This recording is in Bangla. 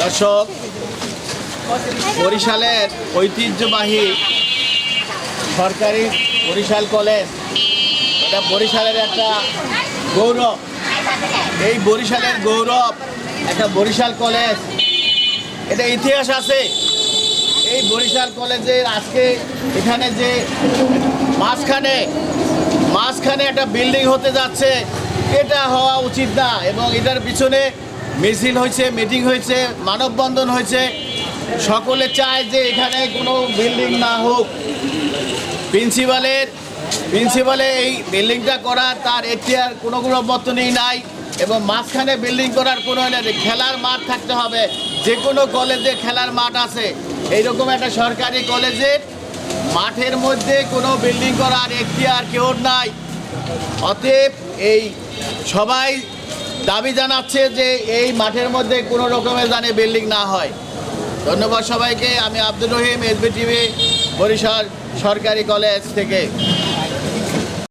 দর্শক, বরিশালের ঐতিহ্যবাহী সরকারি বরিশাল কলেজ, এটা বরিশালের একটা গৌরব। এই বরিশালের গৌরব, একটা বরিশাল কলেজ। এটা ইতিহাস আছে। এই বরিশাল কলেজের আজকে এখানে যে মাঝখানে মাঝখানে একটা বিল্ডিং হতে যাচ্ছে, এটা হওয়া উচিত না এবং এটার পিছনে মিছিল হয়েছে, মিটিং হয়েছে, মানববন্ধন হয়েছে। সকলে চায় যে এখানে কোনো বিল্ডিং না হোক। প্রিন্সিপালের, প্রিন্সিপালে এই বিল্ডিংটা করা তার এখতিয়ার কোনো কোনো মতনই নাই। এবং মাঝখানে বিল্ডিং করার কোনো। খেলার মাঠ থাকতে হবে। যে কোনো কলেজে খেলার মাঠ আছে। এইরকম একটা সরকারি কলেজের মাঠের মধ্যে কোনো বিল্ডিং করার এখতিয়ার কেউ নাই। অতএব এই সবাই দাবি জানাচ্ছে যে এই মাঠের মধ্যে কোনো রকমের জানে বিল্ডিং না হয়। ধন্যবাদ সবাইকে। আমি আব্দুর রহিম এসবি টিভি বরিশাল সরকারি কলেজ থেকে।